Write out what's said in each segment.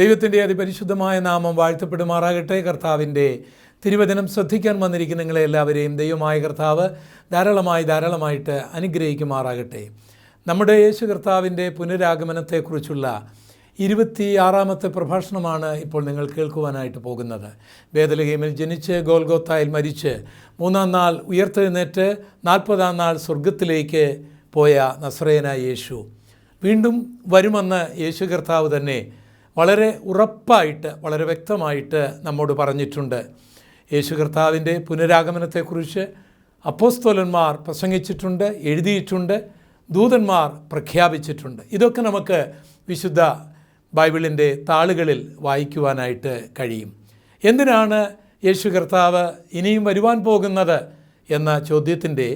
ദൈവത്തിന്റെ അതിപരിശുദ്ധമായ നാമം വാഴ്ത്തപ്പെടുമാറാകട്ടെ. കർത്താവിന്റെ തിരുവചനം ശ്രദ്ധിക്കാൻ വന്നിരിക്കുന്ന നിങ്ങളെ എല്ലാവരെയും ദൈവമായ കർത്താവ് ധാരാളമായി ധാരാളമായിട്ട് അനുഗ്രഹിക്കുമാറാകട്ടെ. നമ്മുടെ യേശു കർത്താവിന്റെ പുനരാഗമനത്തെക്കുറിച്ചുള്ള ഇരുപത്തി ആറാമത്തെ പ്രഭാഷണമാണ് ഇപ്പോൾ നിങ്ങൾ കേൾക്കുവാനായിട്ട് പോകുന്നത്. വേദലഹീമിൽ ജനിച്ച് ഗോൽഗോത്തായിൽ മരിച്ച് മൂന്നാം നാൾ ഉയർത്തെഴുന്നേറ്റ് നാൽപ്പതാം നാൾ സ്വർഗത്തിലേക്ക് പോയ നസ്രയന യേശു. വീണ്ടും വരുമെന്ന് യേശു കർത്താവ് തന്നെ വളരെ ഉറപ്പായിട്ട് വളരെ വ്യക്തമായിട്ട് നമ്മോട് പറഞ്ഞിട്ടുണ്ട്. യേശു കർത്താവിന്റെ പുനരാഗമനത്തെക്കുറിച്ച് അപ്പോസ്തോലന്മാർ പ്രസംഗിച്ചിട്ടുണ്ട് എഴുതിയിട്ടുണ്ട് ദൂതന്മാർ പ്രഖ്യാപിച്ചിട്ടുണ്ട്. ഇതൊക്കെ നമുക്ക് വിശുദ്ധ ബൈബിളിന്റെ താളുകളിൽ വായിക്കുവാനായിട്ട് കഴിയും. എന്തിനാണ് യേശു കർത്താവ് ഇനിയും വരുവാൻ പോകുന്നത് എന്ന ചോദ്യത്തിന്റെ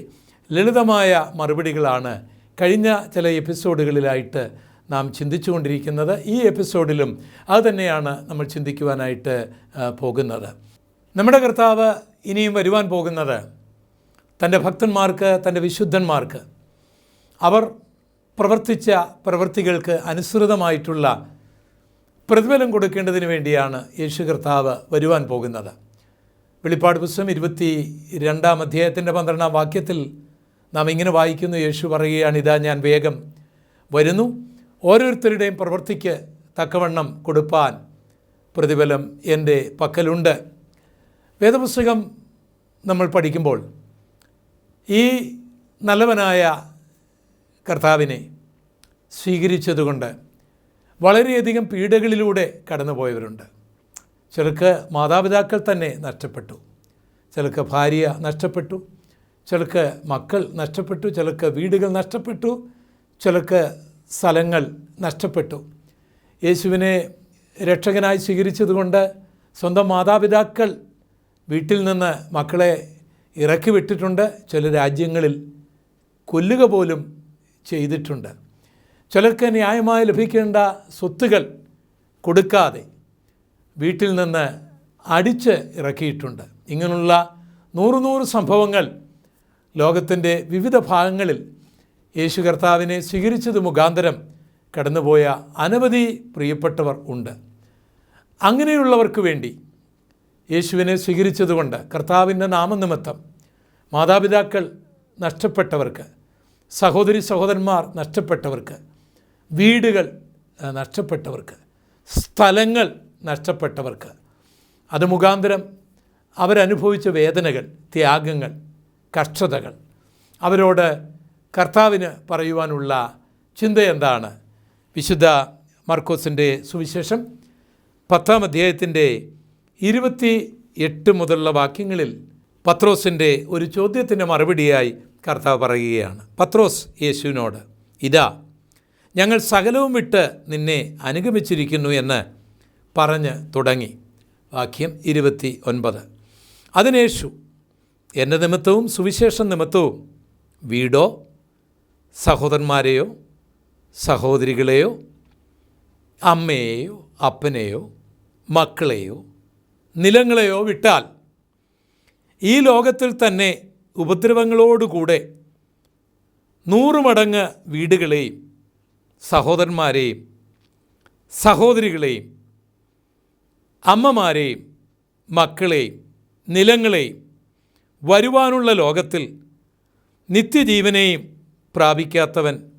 ലളിതമായ മറുപടികളാണ് കഴിഞ്ഞ ചില എപ്പിസോഡുകളിലായിട്ട് നാം ചിന്തിച്ചുകൊണ്ടിരിക്കുന്നത് ഈ എപ്പിസോഡിലും അതുതന്നെയാണ് നമ്മൾ ചിന്തിക്കുവാനായിട്ട് പോകുന്നത്. നമ്മുടെ കർത്താവ് ഇനിയും വരുവാൻ പോകുന്നത് തന്റെ ഭക്തന്മാർക്ക് തന്റെ വിശുദ്ധന്മാർക്ക്. അവർ പ്രവർത്തിച്ച പ്രവൃത്തികൾക്ക് അനുസൃതമായിട്ടുള്ള പ്രതിഫലം കൊടുക്കേണ്ടതിന് വേണ്ടിയാണ് യേശു കർത്താവ് വരുവാൻ പോകുന്നത്. വെളിപ്പാട് പുസ്തകം ഇരുപത്തി രണ്ടാം അധ്യായത്തിന്റെ പന്ത്രണ്ടാം വാക്യത്തിൽ നാം ഇങ്ങനെ വായിക്കുന്നു യേശു പറയുകയാണ് ഇതാ ഞാൻ വേഗം വരുന്നു. ഓരോരുത്തരുടെയും പ്രവൃത്തിക്ക് തക്കവണ്ണം കൊടുപ്പാൻ പ്രതിഫലം എന്റെ പക്കലുണ്ട്. വേദപുസ്തകം നമ്മൾ പഠിക്കുമ്പോൾ ഈ നല്ലവനായ കർത്താവിനെ സ്വീകരിച്ചതുകൊണ്ട് വളരെയധികം പീഡകളിലൂടെ കടന്നുപോയവരുണ്ട്. ചിലർക്ക് മാതാപിതാക്കൾ തന്നെ നഷ്ടപ്പെട്ടു. ചിലർക്ക് ഭാര്യ നഷ്ടപ്പെട്ടു. ചിലർക്ക് മക്കൾ നഷ്ടപ്പെട്ടു. ചിലർക്ക് വീടുകൾ നഷ്ടപ്പെട്ടു. ചിലർക്ക് സ്ഥലങ്ങൾ നഷ്ടപ്പെട്ടു. യേശുവിനെ രക്ഷകനായി സ്വീകരിച്ചതുകൊണ്ട് സ്വന്തം മാതാപിതാക്കൾ വീട്ടിൽ നിന്ന് മക്കളെ ഇറക്കി വിട്ടിട്ടുണ്ട്. ചില രാജ്യങ്ങളിൽ കൊല്ലുക പോലും ചെയ്തിട്ടുണ്ട്. ചിലർക്ക് ന്യായമായി ലഭിക്കേണ്ട സ്വത്തുകൾ കൊടുക്കാതെ വീട്ടിൽ നിന്ന് അടിച്ച് ഇറക്കിയിട്ടുണ്ട്. ഇങ്ങനെയുള്ള നൂറ് നൂറ് സംഭവങ്ങൾ ലോകത്തിന്റെ വിവിധ ഭാഗങ്ങളിൽ യേശു കർത്താവിനെ സ്വീകരിച്ചത് മുഖാന്തരം കടന്നുപോയ അനവധി പ്രിയപ്പെട്ടവർ ഉണ്ട്. അങ്ങനെയുള്ളവർക്ക് വേണ്ടി യേശുവിനെ സ്വീകരിച്ചതുകൊണ്ട് കർത്താവിന്റെ നാമനിമിത്തം മാതാപിതാക്കൾ നഷ്ടപ്പെട്ടവർക്ക് സഹോദരി സഹോദരന്മാർ നഷ്ടപ്പെട്ടവർക്ക് വീടുകൾ നഷ്ടപ്പെട്ടവർക്ക് സ്ഥലങ്ങൾ നഷ്ടപ്പെട്ടവർക്ക് അത് മുഖാന്തരം അവരനുഭവിച്ച വേദനകൾ ത്യാഗങ്ങൾ കഷ്ടതകൾ അവരോട് കർത്താവിന് പറയുവാനുള്ള ചിന്ത എന്താണ് വിശുദ്ധ മർക്കോസിന്റെ സുവിശേഷം പത്താം അധ്യായത്തിന്റെ ഇരുപത്തി എട്ട് മുതലുള്ള വാക്യങ്ങളിൽ പത്രോസിന്റെ ഒരു ചോദ്യത്തിന്റെ മറുപടിയായി കർത്താവ് പറയുകയാണ്. പത്രോസ് യേശുവിനോട് ഇതാ ഞങ്ങൾ സകലവും വിട്ട് നിന്നെ അനുഗമിച്ചിരിക്കുന്നു എന്ന് പറഞ്ഞ് തുടങ്ങി. വാക്യം ഇരുപത്തി ഒൻപത് അതിനേശു എന്റെ നിമിത്തവും സുവിശേഷം നിമിത്തവും വീടോ സഹോദരന്മാരെയോ സഹോദരികളെയോ അമ്മയെയോ അപ്പനെയോ മക്കളെയോ നിലങ്ങളെയോ വിട്ടാൽ ഈ ലോകത്തിൽ തന്നെ ഉപദ്രവങ്ങളോടുകൂടെ നൂറുമടങ്ങ് വീടുകളെയും സഹോദരന്മാരെയും സഹോദരികളെയും അമ്മമാരെയും മക്കളെയും നിലങ്ങളെയും വരുവാനുള്ള ലോകത്തിൽ നിത്യജീവനെയും പ്രാപിക്കാത്തവൻ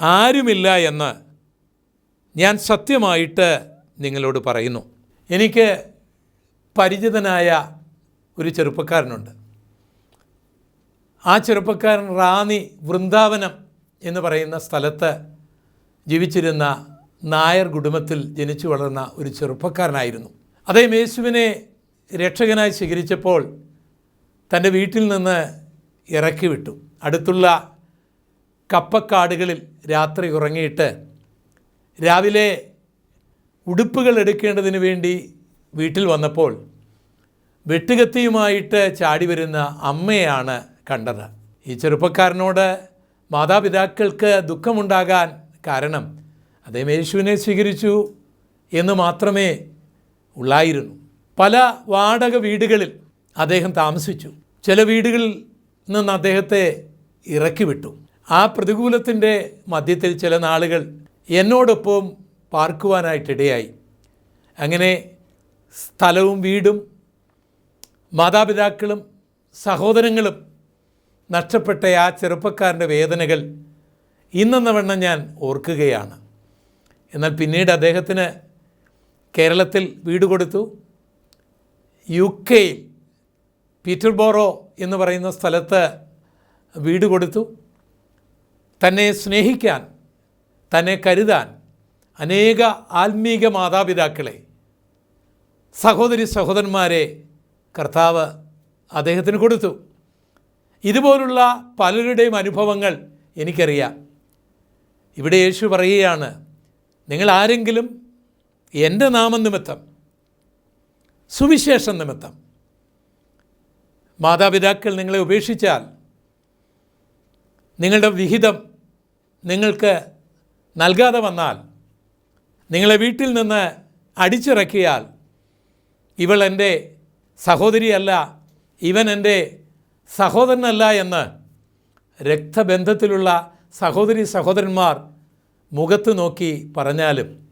ആരുമില്ല എന്ന് ഞാൻ സത്യമായിട്ട് നിങ്ങളോട് പറയുന്നു. എനിക്ക് പരിചിതനായ ഒരു ചെറുപ്പക്കാരനുണ്ട്. ആ ചെറുപ്പക്കാരൻ റാന്നി വൃന്ദാവനം എന്ന് പറയുന്ന സ്ഥലത്ത് ജീവിച്ചിരുന്ന നായർ കുടുംബത്തിൽ ജനിച്ചു വളർന്ന ഒരു ചെറുപ്പക്കാരനായിരുന്നു. അദ്ദേഹം യേശുവിനെ രക്ഷകനായി സ്വീകരിച്ചപ്പോൾ തന്റെ വീട്ടിൽ നിന്ന് ഇറക്കി വിട്ടു അടുത്തുള്ള കപ്പക്കാടുകളിൽ രാത്രി ഉറങ്ങിയിട്ട് രാവിലെ ഉടുപ്പുകൾ എടുക്കേണ്ടതിന് വേണ്ടി വീട്ടിൽ വന്നപ്പോൾ വെട്ടുകത്തിയുമായിട്ട് ചാടി വരുന്ന അമ്മയാണ് കണ്ടത്. ഈ ചെറുപ്പക്കാരനോട് മാതാപിതാക്കൾക്ക് ദുഃഖമുണ്ടാകാൻ കാരണം അദ്ദേഹം യേശുവിനെ സ്വീകരിച്ചു എന്ന് മാത്രമേ ഉള്ളായിരുന്നു. പല വാടക വീടുകളിൽ അദ്ദേഹം താമസിച്ചു. ചില വീടുകളിൽ നിന്ന് അദ്ദേഹത്തെ ഇറക്കി വിട്ടു ആ പ്രതികൂലത്തിന്റെ മധ്യത്തിൽ ചില നാളുകൾ എന്നോടൊപ്പം പാർക്കുവാനായിട്ടിടയായി. അങ്ങനെ സ്ഥലവും വീടും മാതാപിതാക്കളും സഹോദരങ്ങളും നഷ്ടപ്പെട്ട ആ ചെറുപ്പക്കാരന്റെ വേദനകൾ ഇന്നെന്ന വണ്ണം ഞാൻ ഓർക്കുകയാണ്. എന്നാൽ പിന്നീട് അദ്ദേഹത്തിന് കേരളത്തിൽ വീട് കൊടുത്തു. യു കെയിൽ പീറ്റർബോറോ എന്ന് പറയുന്ന സ്ഥലത്ത് വീട് കൊടുത്തു. തന്നെ സ്നേഹിക്കാൻ തന്നെ കരുതാൻ അനേക ആത്മീക മാതാപിതാക്കളെ സഹോദരി സഹോദരന്മാരെ കർത്താവ് അദ്ദേഹത്തിന് കൊടുത്തു. ഇതുപോലുള്ള പലരുടെയും അനുഭവങ്ങൾ എനിക്കറിയാം. ഇവിടെ യേശു പറയുകയാണ് നിങ്ങൾ ആരെങ്കിലും എന്റെ നാമനിമിത്തം സുവിശേഷം നിമിത്തം മാതാപിതാക്കൾ നിങ്ങളെ ഉപേക്ഷിച്ചാൽ നിങ്ങളുടെ വിഹിതം നിങ്ങൾക്ക് നൽകാതെ വന്നാൽ നിങ്ങളെ വീട്ടിൽ നിന്ന് അടിച്ചിറക്കിയാൽ ഇവൾ എന്റെ സഹോദരിയല്ല ഇവൻ എന്റെ സഹോദരനല്ല എന്ന് രക്തബന്ധത്തിലുള്ള സഹോദരി സഹോദരന്മാർ മുഖത്ത് നോക്കി പറഞ്ഞാലും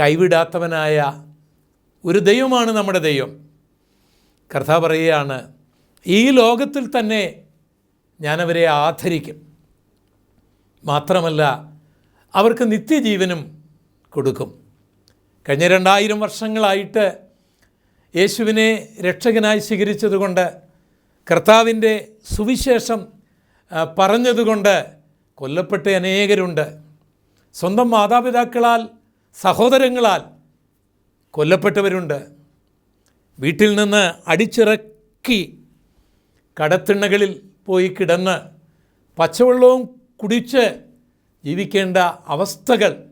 കൈവിടാത്തവനായ ഒരു ദൈവമാണ് നമ്മുടെ ദൈവം. കർത്താവ് പറയുകയാണ് ഈ ലോകത്തിൽ തന്നെ ഞാനവരെ ആദരിക്കും. മാത്രമല്ല അവർക്ക് നിത്യജീവനും കൊടുക്കും. കഴിഞ്ഞ രണ്ടായിരം വർഷങ്ങളായിട്ട് യേശുവിനെ രക്ഷകനായി സ്വീകരിച്ചതുകൊണ്ട് കർത്താവിന്റെ സുവിശേഷം പറഞ്ഞതുകൊണ്ട് കൊല്ലപ്പെട്ട അനേകരുണ്ട്. സ്വന്തം മാതാപിതാക്കളാൽ സഹോദരങ്ങളാൽ കൊല്ലപ്പെട്ടവരുണ്ട്. വീട്ടിൽ നിന്ന് അടിച്ചിറക്കി കടത്തിണ്ണകളിൽ പോയി കിടന്ന് പച്ചവെള്ളവും കുടിച്ച് ജീവിക്കേണ്ട അവസ്ഥകൾ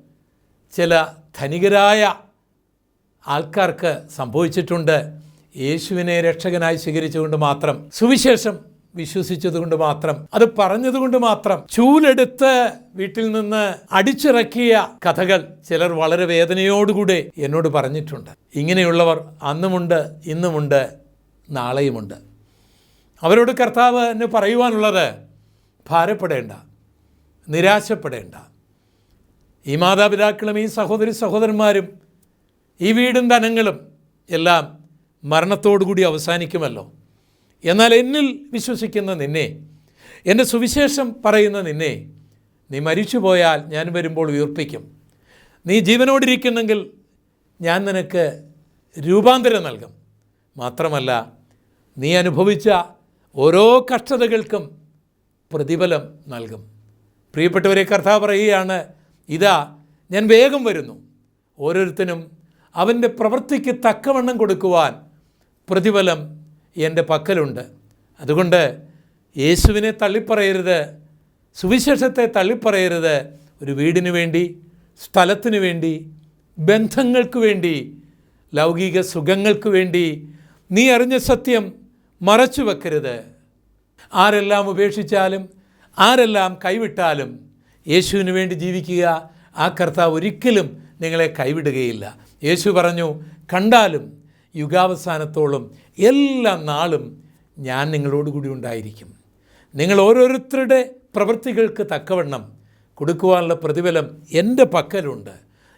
ചില ധനികരായ ആൾക്കാർക്ക് സംഭവിച്ചിട്ടുണ്ട്. യേശുവിനെ രക്ഷകനായി സ്വീകരിച്ചുകൊണ്ട് മാത്രം സുവിശേഷം വിശ്വസിച്ചതുകൊണ്ട് മാത്രം അത് പറഞ്ഞതുകൊണ്ട് മാത്രം ചൂലെടുത്ത് വീട്ടിൽ നിന്ന് അടിച്ചിറക്കിയ കഥകൾ ചിലർ വളരെ വേദനയോടുകൂടെ എന്നോട് പറഞ്ഞിട്ടുണ്ട്. ഇങ്ങനെയുള്ളവർ അന്നുമുണ്ട് ഇന്നുമുണ്ട് നാളെയുമുണ്ട്. അവരോട് കർത്താവ് എന്നെ പറയുവാനുള്ളത് ഭാരപ്പെടേണ്ട. നിരാശപ്പെടേണ്ട. ഈ മാതാപിതാക്കളും ഈ സഹോദരി സഹോദരന്മാരും ഈ വീടും ധനങ്ങളും എല്ലാം മരണത്തോടുകൂടി അവസാനിക്കുമല്ലോ. എന്നാൽ എന്നിൽ വിശ്വസിക്കുന്ന നിന്നെ എന്റെ സുവിശേഷം പറയുന്ന നിന്നെ നീ മരിച്ചു പോയാൽ ഞാൻ വരുമ്പോൾ ഉയർപ്പിക്കും. നീ ജീവനോടിരിക്കുന്നെങ്കിൽ ഞാൻ നിനക്ക് രൂപാന്തരം നൽകും. മാത്രമല്ല നീ അനുഭവിച്ച ഓരോ കഷ്ടതകൾക്കും പ്രതിഫലം നൽകും. പ്രിയപ്പെട്ടവരെ കർത്താവ് പറയുകയാണ് ഇതാ ഞാൻ വേഗം വരുന്നു. ഓരോരുത്തനും അവന്റെ പ്രവൃത്തിക്ക് തക്കവണ്ണം കൊടുക്കുവാൻ പ്രതിഫലം എന്റെ പക്കലുണ്ട്. അതുകൊണ്ട് യേശുവിനെ തള്ളിപ്പറയരുത് സുവിശേഷത്തെ തള്ളിപ്പറയരുത്. ഒരു വീടിന് വേണ്ടി സ്ഥലത്തിന് വേണ്ടി ബന്ധങ്ങൾക്ക് വേണ്ടി ലൗകിക സുഖങ്ങൾക്ക് വേണ്ടി നീ അറിഞ്ഞ സത്യം മറച്ചു വെക്കരുത് ആരെല്ലാം ഉപേക്ഷിച്ചാലും ആരെല്ലാം കൈവിട്ടാലും യേശുവിന് വേണ്ടി ജീവിക്കുക ആ കർത്താവ് ഒരിക്കലും നിങ്ങളെ കൈവിടുകയില്ല. യേശു പറഞ്ഞു കണ്ടാലും യുഗാവസാനത്തോളം എല്ലാ നാളും ഞാൻ നിങ്ങളോട് കൂടി ഉണ്ടായിരിക്കും. നിങ്ങൾ ഓരോരുത്തരുടെ പ്രവൃത്തികൾക്ക് തക്കവണ്ണം കൊടുക്കുവാനുള്ള പ്രതിഫലം എന്റെ പക്കലുണ്ട്.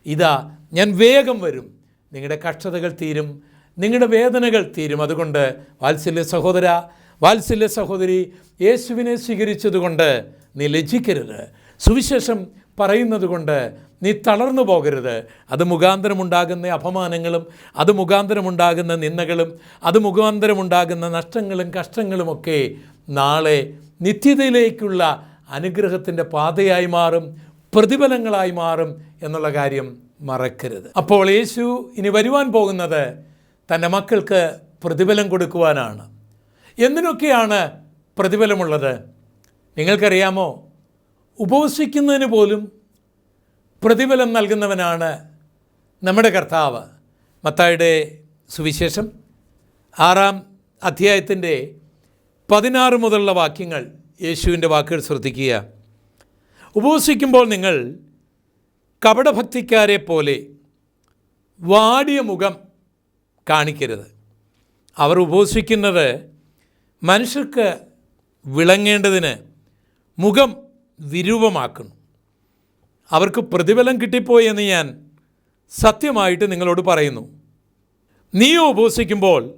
ഇതാ ഞാൻ വേഗം വരും. നിങ്ങളുടെ കഷ്ടതകൾ തീരും നിങ്ങളുടെ വേദനകൾ തീരും. അതുകൊണ്ട് വാത്സല്യ സഹോദര വാത്സല്യ സഹോദരി യേശുവിനെ സ്വീകരിച്ചതുകൊണ്ട് നീ ലജ്ജിക്കരുത്. സുവിശേഷം പറയുന്നത് കൊണ്ട് നീ തളർന്നു പോകരുത്. അത് മുഖാന്തരമുണ്ടാകുന്ന അപമാനങ്ങളും അത് മുഖാന്തരമുണ്ടാകുന്ന നിന്ദകളും അത് മുഖാന്തരമുണ്ടാകുന്ന നഷ്ടങ്ങളും കഷ്ടങ്ങളുമൊക്കെ നാളെ നിത്യതയിലേക്കുള്ള അനുഗ്രഹത്തിന്റെ പാതയായി മാറും പ്രതിഫലങ്ങളായി മാറും എന്നുള്ള കാര്യം മറക്കരുത്. അപ്പോൾ യേശു ഇനി വരുവാൻ പോകുന്നത് തന്റെ മക്കൾക്ക് പ്രതിഫലം കൊടുക്കുവാനാണ്. എന്തിനൊക്കെയാണ് പ്രതിഫലമുള്ളത്? നിങ്ങൾക്കറിയാമോ? ഉപവസിക്കുന്നതിന് പോലും പ്രതിഫലം നൽകുന്നവനാണ് നമ്മുടെ കർത്താവ്. മത്തായുടെ സുവിശേഷം ആറാം അധ്യായത്തിന്റെ പതിനാറ് മുതലുള്ള വാക്യങ്ങൾ യേശുവിന്റെ വാക്കുകൾ ശ്രദ്ധിക്കുക. ഉപവസിക്കുമ്പോൾ നിങ്ങൾ കപടഭക്തിക്കാരെ പോലെ വാടിയ മുഖം കാണിക്കരുത്. അവർ ഉപവസിക്കുന്നത് മനുഷ്യർക്ക് വിളങ്ങേണ്ടതിന് മുഖം വിരൂപമാക്കുന്നു അവർക്ക് പ്രതിഫലം കിട്ടിപ്പോയി എന്ന് ഞാൻ സത്യമായിട്ട് നിങ്ങളോട് പറയുന്നു. നീ ഉപവസിക്കുമ്പോൾ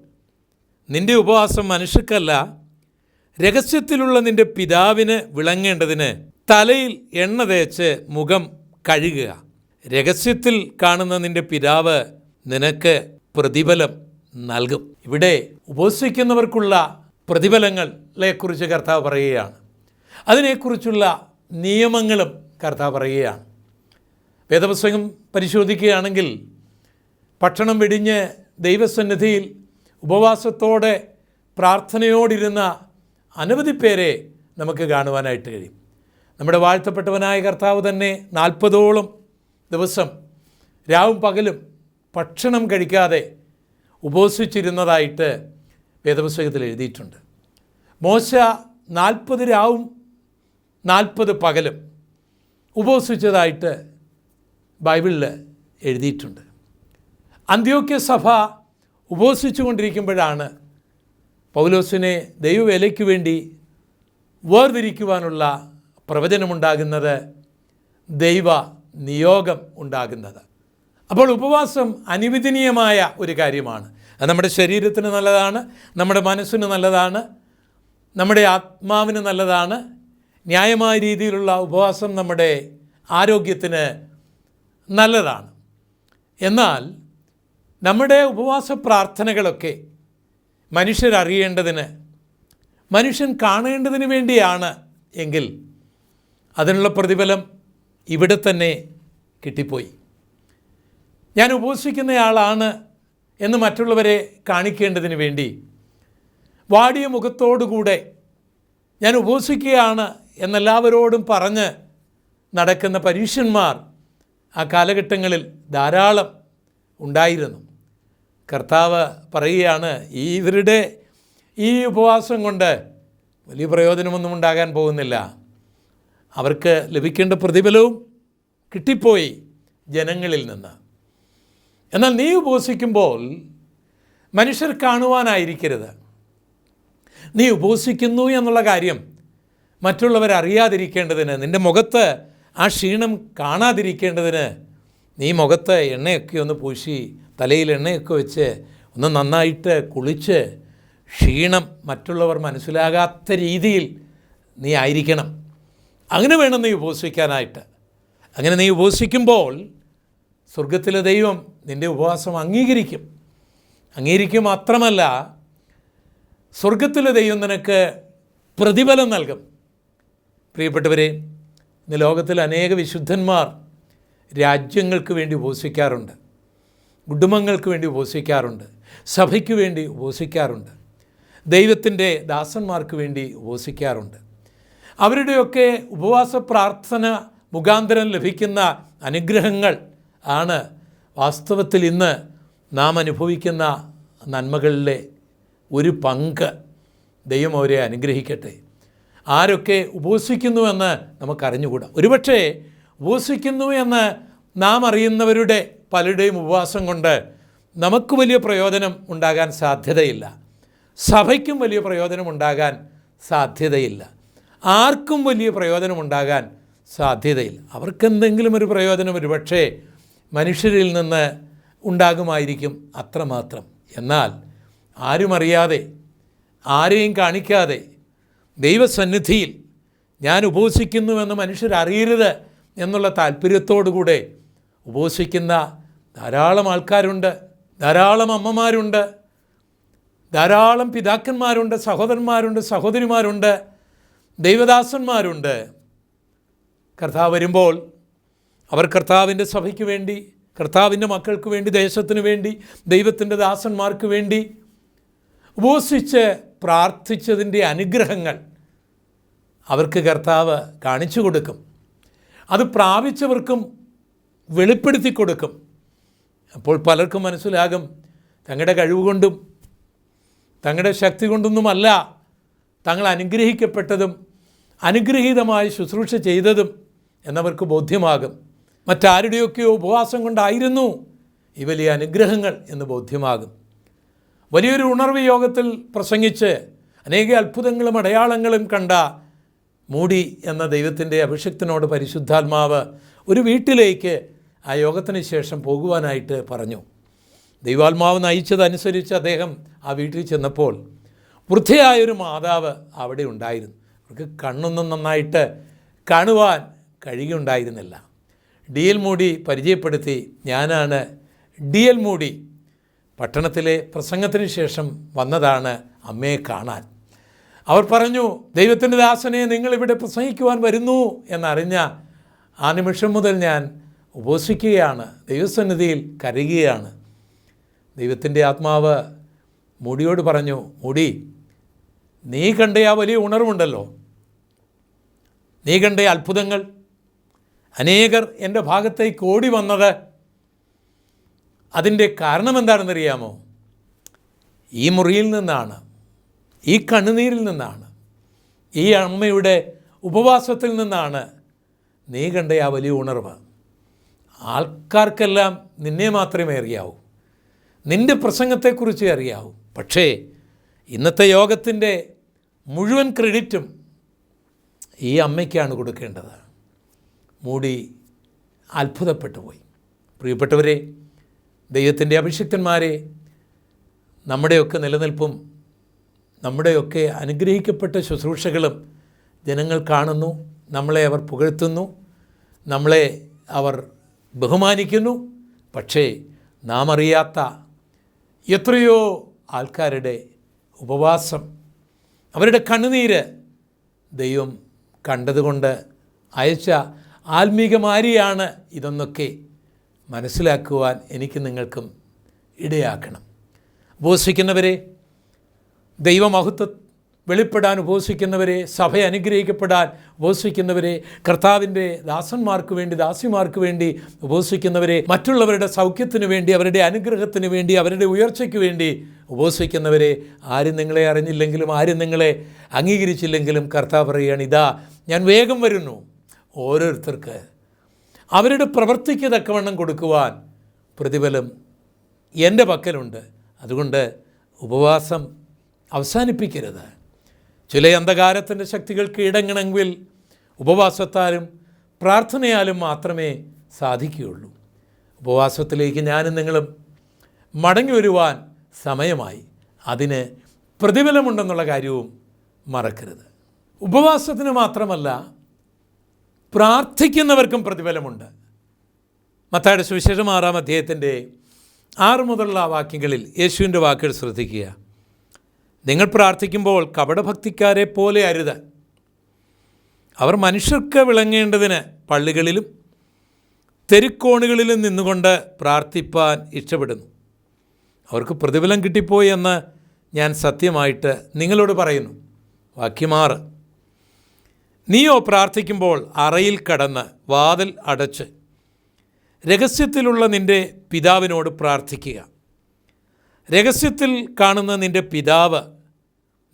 നിന്റെ ഉപവാസം മനുഷ്യർക്കല്ല രഹസ്യത്തിലുള്ള നിന്റെ പിതാവിന് വിളങ്ങേണ്ടതിന് തലയിൽ എണ്ണ തേച്ച് മുഖം കഴുകുക. രഹസ്യത്തിൽ കാണുന്ന നിന്റെ പിതാവ് നിനക്ക് പ്രതിഫലം നൽകും. ഇവിടെ ഉപവസിക്കുന്നവർക്കുള്ള പ്രതിഫലങ്ങളെക്കുറിച്ച് കർത്താവ് പറയുകയാണ്. അതിനെക്കുറിച്ചുള്ള നിയമങ്ങളും കർത്താവ് പറയുകയാണ്. വേദപുസ്തകം പരിശോധിക്കുകയാണെങ്കിൽ ഭക്ഷണം വെടിഞ്ഞ് ദൈവസന്നിധിയിൽ ഉപവാസത്തോടെ പ്രാർത്ഥനയോടിരുന്ന അനവധി പേരെ നമുക്ക് കാണുവാനായിട്ട് കഴിയും. നമ്മുടെ വാഴ്ത്തപ്പെട്ടവനായ കർത്താവ് തന്നെ നാൽപ്പതോളം ദിവസം രാവും പകലും ഭക്ഷണം കഴിക്കാതെ ഉപവസിച്ചിരുന്നതായിട്ട് വേദപുസ്തകത്തിൽ എഴുതിയിട്ടുണ്ട്. മോശ നാൽപ്പത് രാവും നാൽപ്പത് പകലും ഉപവസിച്ചതായിട്ട് ബൈബിളിൽ എഴുതിയിട്ടുണ്ട്. അന്ത്യോക്യ സഭ ഉപവസിച്ചു കൊണ്ടിരിക്കുമ്പോഴാണ് പൗലോസിനെ ദൈവവേലയ്ക്ക് വേണ്ടി വേർതിരിക്കുവാനുള്ള പ്രവചനമുണ്ടാകുന്നത് ദൈവ നിയോഗം ഉണ്ടാകുന്നത്. അപ്പോൾ ഉപവാസം അനുവദനീയമായ ഒരു കാര്യമാണ്. അത് നമ്മുടെ ശരീരത്തിന് നല്ലതാണ് നമ്മുടെ മനസ്സിന് നല്ലതാണ് നമ്മുടെ ആത്മാവിന് നല്ലതാണ്. ന്യായമായ രീതിയിലുള്ള ഉപവാസം നമ്മുടെ ആരോഗ്യത്തിന് നല്ലതാണ്. എന്നാൽ നമ്മുടെ ഉപവാസ പ്രാർത്ഥനകളൊക്കെ മനുഷ്യരറിയേണ്ടതിന് മനുഷ്യൻ കാണേണ്ടതിന് വേണ്ടിയാണ് എങ്കിൽ അതിനുള്ള പ്രതിഫലം ഇവിടെ തന്നെ കിട്ടിപ്പോയി. ഞാൻ ഉപവസിക്കുന്നയാളാണ് എന്ന് മറ്റുള്ളവരെ കാണിക്കേണ്ടതിന് വേണ്ടി വാടിയ മുഖത്തോടുകൂടെ ഞാൻ ഉപസിക്കുകയാണ് എന്നെല്ലാവരോടും പറഞ്ഞ് നടക്കുന്ന പരീക്ഷന്മാർ ആ കാലഘട്ടങ്ങളിൽ ധാരാളം ഉണ്ടായിരുന്നു. കർത്താവ് പറയുകയാണ് ഈ ഇവരുടെ ഈ ഉപവാസം കൊണ്ട് വലിയ പ്രയോജനമൊന്നും ഉണ്ടാകാൻ പോകുന്നില്ല. അവർക്ക് ലഭിക്കേണ്ട പ്രതിഫലവും കിട്ടിപ്പോയി ജനങ്ങളിൽ നിന്ന്. എന്നാൽ നീ ഉപവസിക്കുമ്പോൾ മനുഷ്യർ കാണുവാനായിരിക്കരുത്. നീ ഉപവസിക്കുന്നു എന്നുള്ള കാര്യം മറ്റുള്ളവർ അറിയാതിരിക്കേണ്ടതിന് നിന്റെ മുഖത്ത് ആ ക്ഷീണം കാണാതിരിക്കേണ്ടതിന് നീ മുഖത്ത് എണ്ണയൊക്കെ ഒന്ന് പൂശി തലയിൽ എണ്ണയൊക്കെ വെച്ച് ഒന്ന് നന്നായിട്ട് കുളിച്ച് ക്ഷീണം മറ്റുള്ളവർ മനസ്സിലാകാത്ത രീതിയിൽ നീ ആയിരിക്കണം. അങ്ങനെ വേണം നീ ഉപവസിക്കാനായിട്ട് അങ്ങനെ നീ ഉപവസിക്കുമ്പോൾ സ്വർഗത്തിലെ ദൈവം നിന്റെ ഉപവാസം അംഗീകരിക്കും. അംഗീകരിക്കും മാത്രമല്ല സ്വർഗത്തിലെ ദൈവം നിനക്ക് പ്രതിഫലം നൽകും. പ്രിയപ്പെട്ടവരെ ഇന്ന് ലോകത്തിൽ അനേക വിശുദ്ധന്മാർ രാജ്യങ്ങൾക്ക് വേണ്ടി ഉപസിക്കാറുണ്ട്. കുടുംബങ്ങൾക്ക് വേണ്ടി ഉപസിക്കാറുണ്ട്. സഭയ്ക്ക് വേണ്ടി ഉപസിക്കാറുണ്ട്. ദൈവത്തിന്റെ ദാസന്മാർക്ക് വേണ്ടി ഉപസിക്കാറുണ്ട്. അവരുടെയൊക്കെ ഉപവാസ പ്രാർത്ഥന മുഖാന്തരം ലഭിക്കുന്ന അനുഗ്രഹങ്ങൾ ആണ് വാസ്തവത്തിൽ ഇന്ന് നാം അനുഭവിക്കുന്ന നന്മകളിലെ ഒരു പങ്ക് ദൈവം അവരെ അനുഗ്രഹിക്കട്ടെ. ആരൊക്കെ ഉപസിക്കുന്നുവെന്ന് നമുക്കറിഞ്ഞുകൂടാ. ഒരുപക്ഷേ ഉപസിക്കുന്നു എന്ന് നാം അറിയുന്നവരുടെ പലരുടെയും ഉപവാസം കൊണ്ട് നമുക്ക് വലിയ പ്രയോജനം ഉണ്ടാകാൻ സാധ്യതയില്ല. സഭയ്ക്കും വലിയ പ്രയോജനം ഉണ്ടാകാൻ സാധ്യതയില്ല. ആർക്കും വലിയ പ്രയോജനം ഉണ്ടാകാൻ സാധ്യതയില്ല. അവർക്കെന്തെങ്കിലും ഒരു പ്രയോജനം ഒരുപക്ഷേ മനുഷ്യരിൽ നിന്ന് ഉണ്ടാകുമായിരിക്കും അത്രമാത്രം. എന്നാൽ ആരുമറിയാതെ ആരെയും കാണിക്കാതെ ദൈവസന്നിധിയിൽ ഞാൻ ഉപവസിക്കുന്നുവെന്ന് മനുഷ്യരറിയരുത് എന്നുള്ള താല്പര്യത്തോടുകൂടെ ഉപവസിക്കുന്ന ധാരാളം ആൾക്കാരുണ്ട് ധാരാളം അമ്മമാരുണ്ട് ധാരാളം പിതാക്കന്മാരുണ്ട് സഹോദരന്മാരുണ്ട് സഹോദരിമാരുണ്ട് ദൈവദാസന്മാരുണ്ട്. കർത്താവ് വരുമ്പോൾ അവർ കർത്താവിന്റെ സഭയ്ക്ക് വേണ്ടി കർത്താവിന്റെ മക്കൾക്ക് വേണ്ടി ദേശത്തിന് വേണ്ടി ദൈവത്തിന്റെ ദാസന്മാർക്ക് വേണ്ടി ഉപവസിച്ച് പ്രാർത്ഥിച്ചതിന്റെ അനുഗ്രഹങ്ങൾ അവർക്ക് കർത്താവ് കാണിച്ചു കൊടുക്കും. അത് പ്രാപിച്ചവർക്കും വെളിപ്പെടുത്തി കൊടുക്കും. അപ്പോൾ പലർക്കും മനസ്സിലാകും തങ്ങളുടെ കഴിവുകൊണ്ടും തങ്ങളുടെ ശക്തി കൊണ്ടൊന്നുമല്ല തങ്ങൾ അനുഗ്രഹിക്കപ്പെട്ടതും അനുഗ്രഹീതമായി ശുശ്രൂഷ ചെയ്തതും എന്നവർക്ക് ബോധ്യമാകും. മറ്റാരുടെയൊക്കെയോ ഉപവാസം കൊണ്ടായിരുന്നു ഈ വലിയ അനുഗ്രഹങ്ങൾ എന്ന് ബോധ്യമാകും. വലിയൊരു ഉണർവ് യോഗത്തിൽ പ്രസംഗിച്ച് അനേക അത്ഭുതങ്ങളും അടയാളങ്ങളും കണ്ട മൂടി എന്ന ദൈവത്തിന്റെ അഭിഷക്തനോട് പരിശുദ്ധാത്മാവ് ഒരു വീട്ടിലേക്ക് ആ യോഗത്തിന് ശേഷം പോകുവാനായിട്ട് പറഞ്ഞു. ദൈവാത്മാവ് നയിച്ചതനുസരിച്ച് അദ്ദേഹം ആ വീട്ടിൽ ചെന്നപ്പോൾ വൃദ്ധയായൊരു മാതാവ് അവിടെ ഉണ്ടായിരുന്നു. അവർക്ക് കണ്ണൊന്നും നന്നായിട്ട് കാണുവാൻ കഴിയുണ്ടായിരുന്നില്ല. ഡി എൽ മൂടി പരിചയപ്പെടുത്തി ഞാനാണ് ഡി എൽ മൂടി പട്ടണത്തിലെ പ്രസംഗത്തിന് ശേഷം വന്നതാണ് അമ്മയെ കാണാൻ. അവർ പറഞ്ഞു ദൈവത്തിന്റെ ദാസനെ നിങ്ങളിവിടെ പ്രസംഗിക്കുവാൻ വരുന്നു എന്നറിഞ്ഞ ആ നിമിഷം മുതൽ ഞാൻ ഉപസിക്കുകയാണ് ദൈവസന്നിധിയിൽ കരയുകയാണ്. ദൈവത്തിന്റെ ആത്മാവ് മുടിയോട് പറഞ്ഞു മുടി നീ കണ്ട ആ വലിയ ഉണർവുണ്ടല്ലോ. നീ കണ്ട അത്ഭുതങ്ങൾ അനേകർ എന്റെ ഭാഗത്തേക്ക് ഓടി വന്നത്. അതിന്റെ കാരണം എന്താണെന്നറിയാമോ? ഈ മുറിയിൽ നിന്നാണ് ഈ കണ്ണുനീരിൽ നിന്നാണ് ഈ അമ്മയുടെ ഉപവാസത്തിൽ നിന്നാണ് നീ കണ്ട ആ വലിയ ഉണർവ്. ആൾക്കാർക്കെല്ലാം നിന്നെ മാത്രമേ അറിയാവൂ നിന്റെ പ്രസംഗത്തെക്കുറിച്ച് അറിയാവൂ. പക്ഷേ ഇന്നത്തെ യോഗത്തിന്റെ മുഴുവൻ ക്രെഡിറ്റും ഈ അമ്മയ്ക്കാണ് കൊടുക്കേണ്ടത്. മൂടി അത്ഭുതപ്പെട്ടു പോയി പ്രിയപ്പെട്ടവരെ ദൈവത്തിന്റെ അഭിഷിക്തന്മാരെ നമ്മുടെയൊക്കെ നിലനിൽപ്പും നമ്മുടെയൊക്കെ അനുഗ്രഹിക്കപ്പെട്ട ശുശ്രൂഷകളും ജനങ്ങൾ കാണുന്നു നമ്മളെ അവർ പുകഴ്ത്തുന്നു നമ്മളെ അവർ ബഹുമാനിക്കുന്നു. പക്ഷേ നാം അറിയാത്ത എത്രയോ ആൾക്കാരുടെ ഉപവാസം അവരുടെ കണ്ണുനീര് ദൈവം കണ്ടതുകൊണ്ട് അയച്ച ആത്മീകമാരിയാണ് ഇതെന്നൊക്കെ മനസ്സിലാക്കുവാൻ എനിക്ക് നിങ്ങൾക്കും ഇടയാക്കണം. ഉപവസിക്കുന്നവരെ ദൈവമഹത്വ വെളിപ്പെടാൻ ഉപവസിക്കുന്നവരെ സഭ അനുഗ്രഹിക്കപ്പെടാൻ ഉപവസിക്കുന്നവരെ കർത്താവിന്റെ ദാസന്മാർക്ക് വേണ്ടി ദാസിമാർക്ക് വേണ്ടി ഉപവസിക്കുന്നവരെ മറ്റുള്ളവരുടെ സൗഖ്യത്തിന് വേണ്ടി അവരുടെ അനുഗ്രഹത്തിന് വേണ്ടി അവരുടെ ഉയർച്ചയ്ക്ക് വേണ്ടി ഉപവസിക്കുന്നവരെ ആരും നിങ്ങളെ അറിഞ്ഞില്ലെങ്കിലും ആരും നിങ്ങളെ അംഗീകരിച്ചില്ലെങ്കിലും കർത്താവ് പറയുകയാണ് ഇതാ ഞാൻ വേഗം വരുന്നു. ഓരോരുത്തർക്ക് അവരുടെ പ്രവൃത്തിക്ക് തക്കവണ്ണം കൊടുക്കുവാൻ പ്രതിഫലം എന്റെ പക്കലുണ്ട്. അതുകൊണ്ട് ഉപവാസം അവസാനിപ്പിക്കരുത്. ചില അന്ധകാരത്തിന്റെ ശക്തികൾക്ക് ഇടങ്ങണമെങ്കിൽ ഉപവാസത്താലും പ്രാർത്ഥനയാലും മാത്രമേ സാധിക്കുകയുള്ളൂ. ഉപവാസത്തിലേക്ക് ഞാനും നിങ്ങളും മടങ്ങി വരുവാൻ സമയമായി. അതിന് പ്രതിഫലമുണ്ടെന്നുള്ള കാര്യവും മറക്കരുത്. ഉപവാസത്തിന് മാത്രമല്ല പ്രാർത്ഥിക്കുന്നവർക്കും പ്രതിഫലമുണ്ട്. മത്തായുടെ സുവിശേഷം ആറാം അധ്യായത്തിന്റെ ആറ് മുതലുള്ള വാക്യങ്ങളിൽ യേശുവിന്റെ വാക്കുകൾ ശ്രദ്ധിക്കുക. നിങ്ങൾ പ്രാർത്ഥിക്കുമ്പോൾ കപടഭക്തിക്കാരെ പോലെ അരുത് അവർ മനുഷ്യർക്ക് വിളങ്ങേണ്ടതിന് പള്ളികളിലും തെരുക്കോണുകളിലും നിന്നുകൊണ്ട് പ്രാർത്ഥിപ്പാൻ ഇഷ്ടപ്പെടുന്നു. അവർക്ക് പ്രതിഫലം കിട്ടിപ്പോയി എന്ന് ഞാൻ സത്യമായിട്ട് നിങ്ങളോട് പറയുന്നു. വാക്യമാറ് നീയോ പ്രാർത്ഥിക്കുമ്പോൾ അറയിൽ കടന്ന് വാതിൽ അടച്ച് രഹസ്യത്തിലുള്ള നിന്റെ പിതാവിനോട് പ്രാർത്ഥിക്കുക. രഹസ്യത്തിൽ കാണുന്ന നിന്റെ പിതാവ്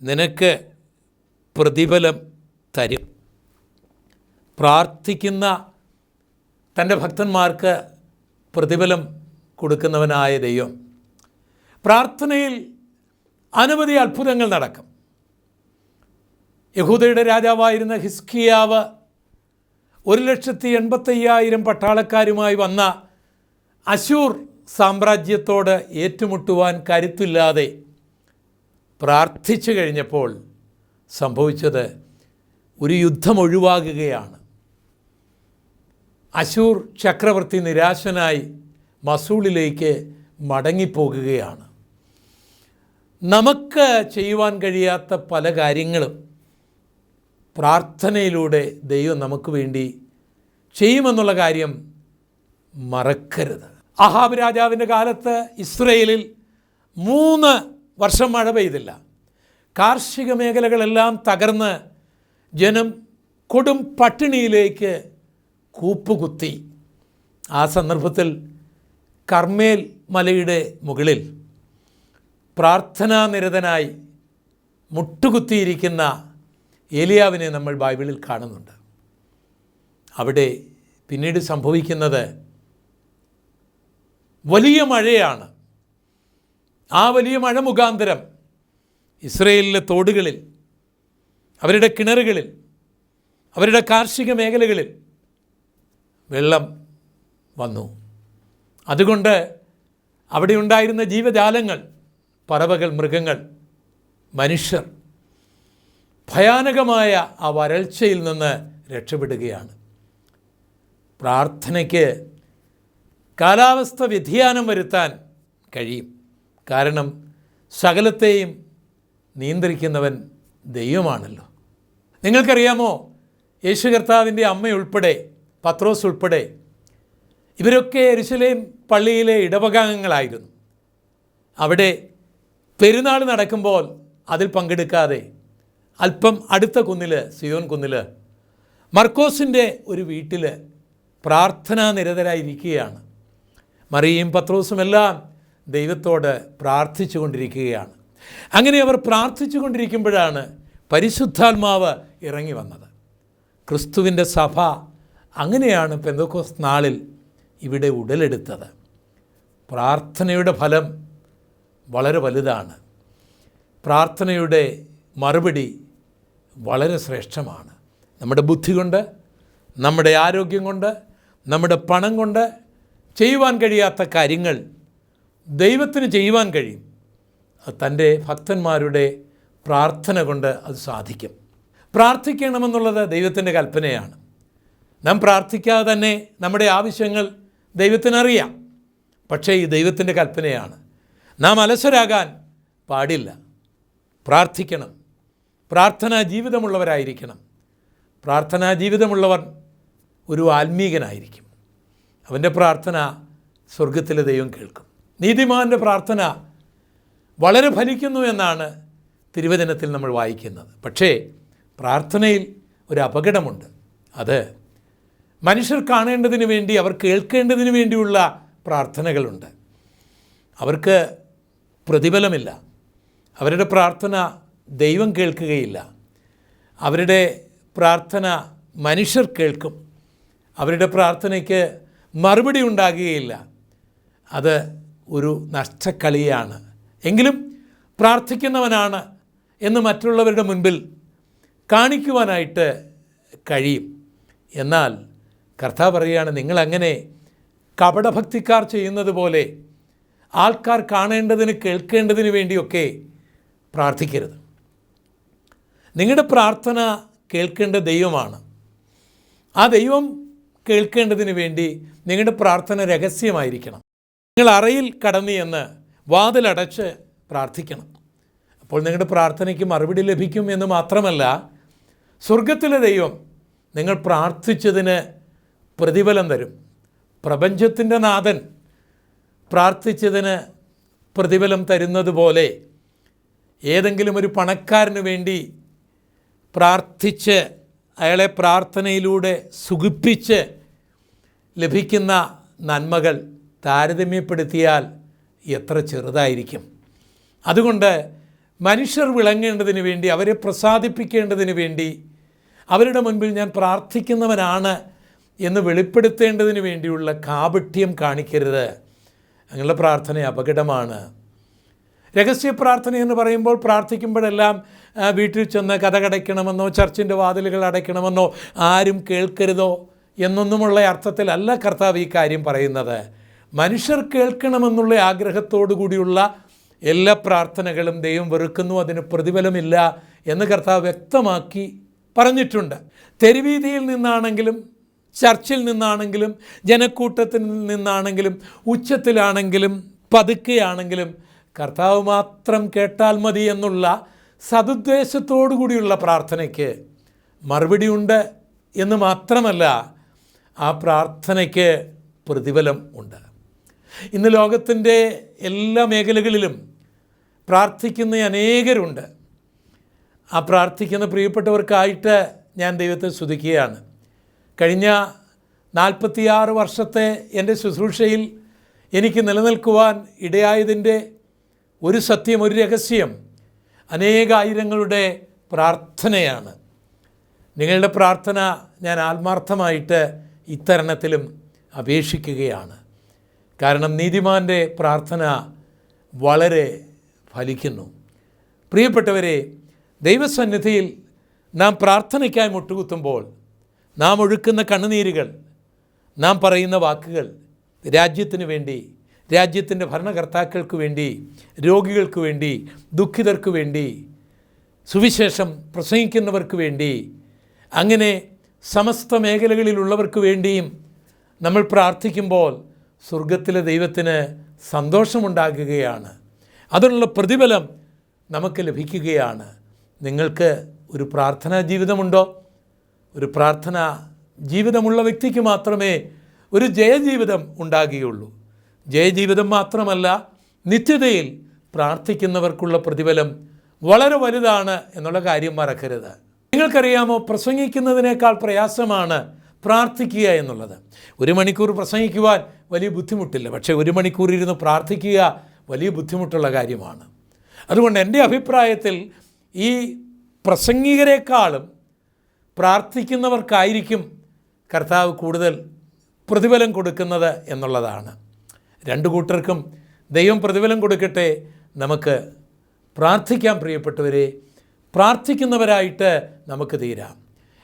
നിനക്ക് പ്രതിഫലം തരും. പ്രാർത്ഥിക്കുന്ന തന്റെ ഭക്തന്മാർക്ക് പ്രതിഫലം കൊടുക്കുന്നവനായ ദൈവം. പ്രാർത്ഥനയിൽ അനവധി അത്ഭുതങ്ങൾ നടക്കും. യഹൂദയുടെ രാജാവായിരുന്ന ഹിസ്കിയാവ് ഒരു ലക്ഷത്തി എൺപത്തയ്യായിരം പട്ടാളക്കാരുമായി വന്ന അശൂർ സാമ്രാജ്യത്തോട് ഏറ്റുമുട്ടുവാൻ കരുത്തില്ലാതെ പ്രാർത്ഥിച്ചു കഴിഞ്ഞപ്പോൾ സംഭവിച്ചത് ഒരു യുദ്ധം ഒഴിവാകുകയാണ്. അശൂർ ചക്രവർത്തി നിരാശനായി മസൂളിലേക്ക് മടങ്ങിപ്പോകുകയാണ്. നമുക്ക് ചെയ്യുവാൻ കഴിയാത്ത പല കാര്യങ്ങളും പ്രാർത്ഥനയിലൂടെ ദൈവം നമുക്ക് വേണ്ടി ചെയ്യുമെന്നുള്ള കാര്യം മറക്കരുത്. അഹാബ് രാജാവിന്റെ കാലത്ത് ഇസ്രയേലിൽ മൂന്ന് വർഷം മഴ പെയ്തില്ല. കാർഷിക മേഖലകളെല്ലാം തകർന്ന് ജനം കൊടും പട്ടിണിയിലേക്ക് കൂപ്പുകുത്തി. ആ സന്ദർഭത്തിൽ കർമ്മേൽ മലയുടെ മുകളിൽ പ്രാർത്ഥനാനിരതനായി മുട്ടുകുത്തിയിരിക്കുന്ന ഏലിയാവിനെ നമ്മൾ ബൈബിളിൽ കാണുന്നുണ്ട്. അവിടെ പിന്നീട് സംഭവിക്കുന്നത് വലിയ മഴയാണ്. ആ വലിയ മഴ മുഖാന്തരം ഇസ്രയേലിലെ തോടുകളിൽ അവരുടെ കിണറുകളിൽ അവരുടെ കാർഷിക മേഖലകളിൽ വെള്ളം വന്നു. അതുകൊണ്ട് അവിടെ ഉണ്ടായിരുന്ന ജീവജാലങ്ങൾ പറവകൾ മൃഗങ്ങൾ മനുഷ്യർ ഭയാനകമായ ആ വരൾച്ചയിൽ നിന്ന് രക്ഷപ്പെടുകയാണ്. പ്രാർത്ഥനയ്ക്ക് കാലാവസ്ഥ വ്യതിയാനം വരുത്താൻ കഴിയും. കാരണം സകലത്തെയും നിയന്ത്രിക്കുന്നവൻ ദൈവമാണല്ലോ. നിങ്ങൾക്കറിയാമോ? യേശു കർത്താവിന്റെ അമ്മയുൾപ്പെടെ പത്രോസ് ഉൾപ്പെടെ ഇവരൊക്കെ എരുസലേം പള്ളിയിലെ ഇടവകാംഗങ്ങളായിരുന്നു. അവിടെ പെരുന്നാൾ നടക്കുമ്പോൾ അതിൽ പങ്കെടുക്കാതെ അല്പം അടുത്ത കുന്നിൽ സിയോൻ കുന്നിൽ മർക്കോസിന്റെ ഒരു വീട്ടിൽ പ്രാർത്ഥനാ നിരതരായിരിക്കുകയാണ്. മറിയും പത്രോസുമെല്ലാം ദൈവത്തോട് പ്രാർത്ഥിച്ചു കൊണ്ടിരിക്കുകയാണ് അങ്ങനെ അവർ പ്രാർത്ഥിച്ചു കൊണ്ടിരിക്കുമ്പോഴാണ് പരിശുദ്ധാത്മാവ് ഇറങ്ങി വന്നത്. ക്രിസ്തുവിന്റെ സഭ അങ്ങനെയാണ് പെന്തക്കോസ് നാളിൽ ഇവിടെ ഉടലെടുത്തത്. പ്രാർത്ഥനയുടെ ഫലം വളരെ വലുതാണ്. പ്രാർത്ഥനയുടെ മറുപടി വളരെ ശ്രേഷ്ഠമാണ്. നമ്മുടെ ബുദ്ധി കൊണ്ട് നമ്മുടെ ആരോഗ്യം കൊണ്ട് നമ്മുടെ പണം കൊണ്ട് ചെയ്യുവാൻ കഴിയാത്ത കാര്യങ്ങൾ ദൈവത്തിന് ചെയ്യുവാൻ കഴിയും. തന്റെ ഭക്തന്മാരുടെ പ്രാർത്ഥന കൊണ്ട് അത് സാധിക്കും. പ്രാർത്ഥിക്കണമെന്നുള്ളത് ദൈവത്തിന്റെ കൽപ്പനയാണ്. നാം പ്രാർത്ഥിക്കാതെ തന്നെ നമ്മുടെ ആവശ്യങ്ങൾ ദൈവത്തിനറിയാം. പക്ഷേ ഈ ദൈവത്തിന്റെ കൽപ്പനയാണ്. നാം അലസരാകാൻ പാടില്ല. പ്രാർത്ഥിക്കണം. പ്രാർത്ഥനാ ജീവിതമുള്ളവരായിരിക്കണം. പ്രാർത്ഥനാ ജീവിതമുള്ളവർ ഒരു ആത്മീകനായിരിക്കും. അവന്റെ പ്രാർത്ഥന സ്വർഗത്തിലെ ദൈവം കേൾക്കും. നീതിമാന്റെ പ്രാർത്ഥന വളരെ ഫലിക്കുന്നു എന്നാണ് തിരുവചനത്തിൽ നമ്മൾ വായിക്കുന്നത്. പക്ഷേ പ്രാർത്ഥനയിൽ ഒരു അപകടമുണ്ട്. അത് മനുഷ്യർ കാണേണ്ടതിന് വേണ്ടി അവർ കേൾക്കേണ്ടതിന് വേണ്ടിയുള്ള പ്രാർത്ഥനകളുണ്ട്. അവർക്ക് പ്രതിഫലമില്ല. അവരുടെ പ്രാർത്ഥന ദൈവം കേൾക്കുകയില്ല. അവരുടെ പ്രാർത്ഥന മനുഷ്യർ കേൾക്കും. അവരുടെ പ്രാർത്ഥനയ്ക്ക് മറുപടി ഉണ്ടാകുകയില്ല. അത് ഒരു നഷ്ടക്കളിയാണ്. എങ്കിലും പ്രാർത്ഥിക്കുന്നവനാണ് എന്ന് മറ്റുള്ളവരുടെ മുൻപിൽ കാണിക്കുവാനായിട്ട് കഴിയും. എന്നാൽ കർത്താവ് പറയുകയാണ് നിങ്ങളങ്ങനെ കപടഭക്തിക്കാർ ചെയ്യുന്നത് പോലെ ആൾക്കാർ കാണേണ്ടതിന് കേൾക്കേണ്ടതിന് വേണ്ടിയൊക്കെ പ്രാർത്ഥിക്കരുത്. നിങ്ങളുടെ പ്രാർത്ഥന കേൾക്കേണ്ട ദൈവമാണ്. ആ ദൈവം കേൾക്കേണ്ടതിന് വേണ്ടി നിങ്ങളുടെ പ്രാർത്ഥന രഹസ്യമായിരിക്കണം. നിങ്ങൾ അറയിൽ കടന്നു എന്ന് വാതിലടച്ച് പ്രാർത്ഥിക്കണം. അപ്പോൾ നിങ്ങളുടെ പ്രാർത്ഥനയ്ക്ക് മറുപടി ലഭിക്കും എന്ന് മാത്രമല്ല സ്വർഗത്തിലെ ദൈവം നിങ്ങൾ പ്രാർത്ഥിച്ചതിന് പ്രതിഫലം തരും. പ്രപഞ്ചത്തിന്റെ നാഥൻ പ്രാർത്ഥിച്ചതിന് പ്രതിഫലം തരുന്നത് പോലെ ഏതെങ്കിലും ഒരു പണക്കാരന് വേണ്ടി പ്രാർത്ഥിച്ച് അയാളെ പ്രാർത്ഥനയിലൂടെ സുഖിപ്പിച്ച് ലഭിക്കുന്ന നന്മകൾ താരതമ്യപ്പെടുത്തിയാൽ എത്ര ചെറുതായിരിക്കും. അതുകൊണ്ട് മനുഷ്യർ വിളങ്ങേണ്ടതിന് വേണ്ടി അവരെ പ്രസാദിപ്പിക്കേണ്ടതിന് വേണ്ടി അവരുടെ മുൻപിൽ ഞാൻ പ്രാർത്ഥിക്കുന്നവനാണ് എന്ന് വെളിപ്പെടുത്തേണ്ടതിന് വേണ്ടിയുള്ള കാപട്യം കാണിക്കരുത്. അങ്ങനെയുള്ള പ്രാർത്ഥന അപകടമാണ്. രഹസ്യ പ്രാർത്ഥന എന്ന് പറയുമ്പോൾ പ്രാർത്ഥിക്കുമ്പോഴെല്ലാം വീട്ടിൽ ചെന്ന് കഥകടയ്ക്കണമെന്നോ ചർച്ചിന്റെ വാതിലുകൾ അടയ്ക്കണമെന്നോ ആരും കേൾക്കരുതോ എന്നൊന്നുമുള്ള അർത്ഥത്തിലല്ല കർത്താവ് ഈ കാര്യം പറയുന്നത്. മനുഷ്യർ കേൾക്കണമെന്നുള്ള ആഗ്രഹത്തോടു കൂടിയുള്ള എല്ലാ പ്രാർത്ഥനകളും ദൈവം വെറുക്കുന്നു അതിന് പ്രതിഫലമില്ല എന്ന് കർത്താവ് വ്യക്തമാക്കി പറഞ്ഞിട്ടുണ്ട്. തെരുവീതിയിൽ നിന്നാണെങ്കിലും ചർച്ചിൽ നിന്നാണെങ്കിലും ജനക്കൂട്ടത്തിൽ നിന്നാണെങ്കിലും ഉച്ചത്തിലാണെങ്കിലും പതുക്കെയാണെങ്കിലും കർത്താവ് മാത്രം കേട്ടാൽ മതി എന്നുള്ള സതുദ്ദേശത്തോടു കൂടിയുള്ള പ്രാർത്ഥനയ്ക്ക് മറുപടിയുണ്ട് എന്ന് മാത്രമല്ല ആ പ്രാർത്ഥനയ്ക്ക് പ്രതിഫലം ഉണ്ട്. ഇന്ന് ലോകത്തിന്റെ എല്ലാ മേഖലകളിലും പ്രാർത്ഥിക്കുന്ന അനേകരുണ്ട്. ആ പ്രാർത്ഥിക്കുന്ന പ്രിയപ്പെട്ടവർക്കായിട്ട് ഞാൻ ദൈവത്തെ സ്തുതിക്കുകയാണ്. കഴിഞ്ഞ നാൽപ്പത്തിയാറ് വർഷത്തെ എന്റെ ശുശ്രൂഷയിൽ എനിക്ക് നിലനിൽക്കുവാൻ ഇടയായതിന്റെ ഒരു സത്യം ഒരു രഹസ്യം അനേകായിരങ്ങളുടെ പ്രാർത്ഥനയാണ്. നിങ്ങളുടെ പ്രാർത്ഥന ഞാൻ ആത്മാർത്ഥമായിട്ട് ഇത്തരണത്തിലും അപേക്ഷിക്കുകയാണ്. കാരണം നീതിമാന്റെ പ്രാർത്ഥന വളരെ ഫലിക്കുന്നു. പ്രിയപ്പെട്ടവരെ ദൈവസന്നിധിയിൽ നാം പ്രാർത്ഥനയ്ക്കായി മുട്ടുകുത്തുമ്പോൾ നാം ഒഴുക്കുന്ന കണ്ണുനീരുകൾ നാം പറയുന്ന വാക്കുകൾ രാജ്യത്തിന് വേണ്ടി രാജ്യത്തിന്റെ ഭരണകർത്താക്കൾക്ക് വേണ്ടി രോഗികൾക്ക് വേണ്ടി ദുഃഖിതർക്ക് വേണ്ടി സുവിശേഷം പ്രസംഗിക്കുന്നവർക്ക് വേണ്ടി അങ്ങനെ സമസ്ത മേഖലകളിലുള്ളവർക്ക് വേണ്ടിയും നമ്മൾ പ്രാർത്ഥിക്കുമ്പോൾ സ്വർഗത്തിലെ ദൈവത്തിന് സന്തോഷമുണ്ടാകുകയാണ്. അതിനുള്ള പ്രതിഫലം നമുക്ക് ലഭിക്കുകയാണ്. നിങ്ങൾക്ക് ഒരു പ്രാർത്ഥനാ ജീവിതമുണ്ടോ? ഒരു പ്രാർത്ഥന ജീവിതമുള്ള വ്യക്തിക്ക് മാത്രമേ ഒരു ജയജീവിതം ഉണ്ടാകുകയുള്ളൂ. ജയജീവിതം മാത്രമല്ല നിത്യതയിൽ പ്രാർത്ഥിക്കുന്നവർക്കുള്ള പ്രതിഫലം വളരെ വലുതാണ് എന്നുള്ള കാര്യം മറക്കരുത്. നിങ്ങൾക്കറിയാമോ പ്രസംഗിക്കുന്നതിനേക്കാൾ പ്രയാസമാണ് പ്രാർത്ഥിക്കുക എന്നുള്ളത്. ഒരു മണിക്കൂർ പ്രസംഗിക്കുവാൻ വലിയ ബുദ്ധിമുട്ടില്ല പക്ഷേ ഒരു മണിക്കൂർ ഇരുന്ന് പ്രാർത്ഥിക്കുക വലിയ ബുദ്ധിമുട്ടുള്ള കാര്യമാണ്. അതുകൊണ്ട് എന്റെ അഭിപ്രായത്തിൽ ഈ പ്രസംഗികരെക്കാളും പ്രാർത്ഥിക്കുന്നവർക്കായിരിക്കും കർത്താവ് കൂടുതൽ പ്രതിഫലം കൊടുക്കുന്നത് എന്നുള്ളതാണ്. രണ്ടു കൂട്ടർക്കും ദൈവം പ്രതിഫലം കൊടുക്കട്ടെ. നമുക്ക് പ്രാർത്ഥിക്കാൻ പ്രിയപ്പെട്ടവരെ. പ്രാർത്ഥിക്കുന്നവരായിട്ട് നമുക്ക് തീരാം.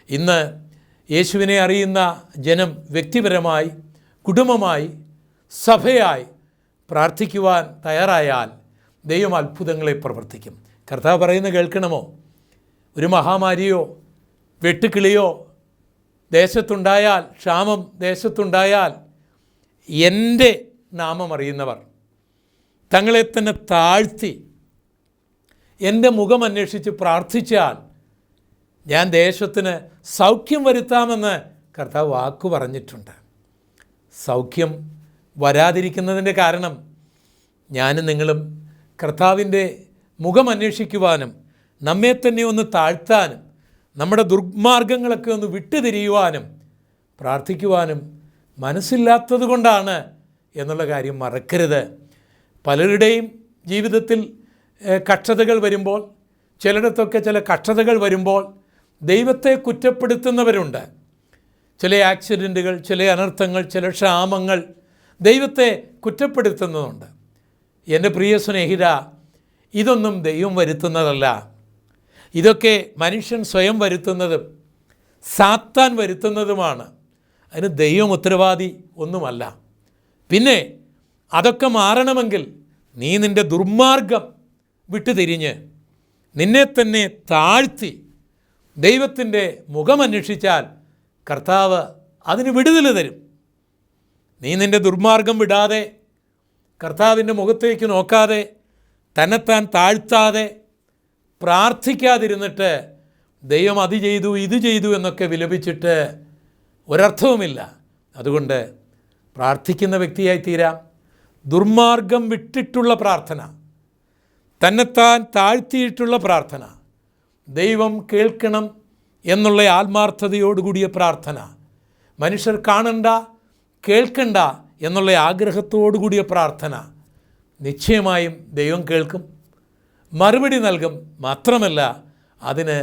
ഇന്ന് യേശുവിനെ അറിയുന്ന ജനം വ്യക്തിപരമായി കുടുംബമായി സഭയായി പ്രാർത്ഥിക്കുവാൻ തയ്യാറായാൽ ദൈവം അത്ഭുതങ്ങളെ പ്രവർത്തിക്കും. കർത്താവ് പറയുന്നത് കേൾക്കണമോ? ഒരു മഹാമാരിയോ വെട്ടുക്കിളിയോ ദേശത്തുണ്ടായാൽ ക്ഷാമം ദേശത്തുണ്ടായാൽ എന്റെ നാമം അറിയുന്നവർ തങ്ങളെ തന്നെ താഴ്ത്തി എന്റെ മുഖം അന്വേഷിച്ച് പ്രാർത്ഥിച്ചാൽ ഞാൻ ദേശത്തിന് സൗഖ്യം വരുത്താമെന്ന് കർത്താവ് വാക്ക് പറഞ്ഞിട്ടുണ്ട്. സൗഖ്യം വരാതിരിക്കുന്നതിന്റെ കാരണം ഞാനും നിങ്ങളും കർത്താവിന്റെ മുഖം അന്വേഷിക്കുവാനും നമ്മെ തന്നെ ഒന്ന് താഴ്ത്താനും നമ്മുടെ ദുർമാർഗങ്ങളൊക്കെ ഒന്ന് വിട്ടുതിരിയുവാനും പ്രാർത്ഥിക്കുവാനും മനസ്സില്ലാത്തത് കൊണ്ടാണ് എന്നുള്ള കാര്യം മറക്കരുത്. പലരുടെയും ജീവിതത്തിൽ കക്ഷതകൾ വരുമ്പോൾ ചിലയിടത്തൊക്കെ ചില കക്ഷതകൾ വരുമ്പോൾ ദൈവത്തെ കുറ്റപ്പെടുത്തുന്നവരുണ്ട്. ചില ആക്സിഡന്റുകൾ ചില അനർത്ഥങ്ങൾ ചില ക്ഷാമങ്ങൾ ദൈവത്തെ കുറ്റപ്പെടുത്തുന്നതുണ്ട്. എന്റെ പ്രിയ സ്നേഹിത ഇതൊന്നും ദൈവം വരുത്തുന്നതല്ല. ഇതൊക്കെ മനുഷ്യൻ സ്വയം വരുത്തുന്നതും സാത്താൻ വരുത്തുന്നതുമാണ്. അതിന് ദൈവം ഉത്തരവാദി ഒന്നുമല്ല. പിന്നെ അതൊക്കെ മാറണമെങ്കിൽ നീ നിന്റെ ദുർമാർഗം വിട്ടുതിരിഞ്ഞ് നിന്നെ തന്നെ താഴ്ത്തി ദൈവത്തിന്റെ മുഖമന്വേഷിച്ചാൽ കർത്താവ് അതിന് വിടുതൽ തരും. നീ നിന്റെ ദുർമാർഗം വിടാതെ കർത്താവിന്റെ മുഖത്തേക്ക് നോക്കാതെ തന്നെത്താൻ താഴ്ത്താതെ പ്രാർത്ഥിക്കാതിരുന്നിട്ട് ദൈവം അത് ചെയ്തു ഇത് ചെയ്തു എന്നൊക്കെ വിലപിച്ചിട്ട് ഒരർത്ഥവുമില്ല. അതുകൊണ്ട് പ്രാർത്ഥിക്കുന്ന വ്യക്തിയായി തീരാം. ദുർമാർഗം വിട്ടിട്ടുള്ള പ്രാർത്ഥന തന്നെത്താൻ താഴ്ത്തിയിട്ടുള്ള പ്രാർത്ഥന ദൈവം കേൾക്കണം എന്നുള്ള ആത്മാർത്ഥതയോടുകൂടിയ പ്രാർത്ഥന മനുഷ്യർ കാണണ്ട കേൾക്കണ്ട എന്നുള്ള ആഗ്രഹത്തോടുകൂടിയ പ്രാർത്ഥന നിശ്ചയമായും ദൈവം കേൾക്കും. മറുപടി നൽകും മാത്രമല്ല അതിന്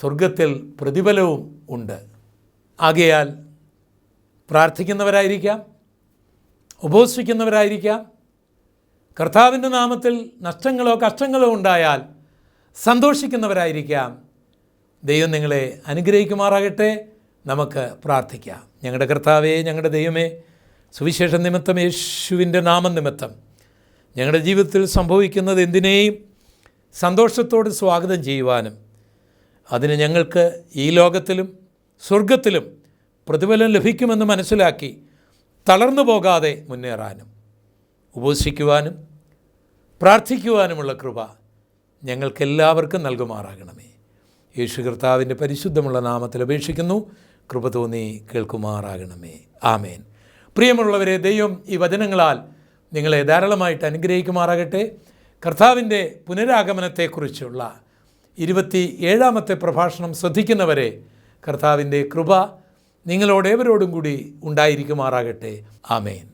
സ്വർഗത്തിൽ പ്രതിഫലവും ഉണ്ട്. ആകയാൽ പ്രാർത്ഥിക്കുന്നവരായിരിക്കാം. ഉപവസിക്കുന്നവരായിരിക്കാം കർത്താവിന്റെ നാമത്തിൽ നഷ്ടങ്ങളോ കഷ്ടങ്ങളോ ഉണ്ടായാൽ സന്തോഷിക്കുന്നവരായിരിക്കാം. ദൈവം നിങ്ങളെ അനുഗ്രഹിക്കുമാറാകട്ടെ. നമുക്ക് പ്രാർത്ഥിക്കാം. ഞങ്ങളുടെ കർത്താവേ ഞങ്ങളുടെ ദൈവമേ സുവിശേഷ നിമിത്തം യേശുവിന്റെ നാമം നിമിത്തം ഞങ്ങളുടെ ജീവിതത്തിൽ സംഭവിക്കുന്നത് എന്തിനേയും സന്തോഷത്തോട് സ്വാഗതം ചെയ്യുവാനും അതിന് ഞങ്ങൾക്ക് ഈ ലോകത്തിലും സ്വർഗത്തിലും പ്രതിഫലം ലഭിക്കുമെന്ന് മനസ്സിലാക്കി തളർന്നു പോകാതെ മുന്നേറാനും ഉപസിക്കുവാനും പ്രാർത്ഥിക്കുവാനുമുള്ള കൃപ ഞങ്ങൾക്കെല്ലാവർക്കും നൽകുമാറാകണമേ. യേശു കർത്താവിന്റെ പരിശുദ്ധമുള്ള നാമത്തിൽ അപേക്ഷിക്കുന്നു. കൃപ തോന്നി കേൾക്കുമാറാകണമേ. ആമേൻ. പ്രിയമുള്ളവരെ ദൈവം ഈ വചനങ്ങളാൽ നിങ്ങളെ ധാരാളമായിട്ട് അനുഗ്രഹിക്കുമാറാകട്ടെ. കർത്താവിന്റെ പുനരാഗമനത്തെക്കുറിച്ചുള്ള ഇരുപത്തി ഏഴാമത്തെ പ്രഭാഷണം ശ്രദ്ധിക്കുന്നവരെ കർത്താവിന്റെ കൃപ നിങ്ങളോടേവരോടും കൂടി ഉണ്ടായിരിക്കുമാറാകട്ടെ. ആമേൻ.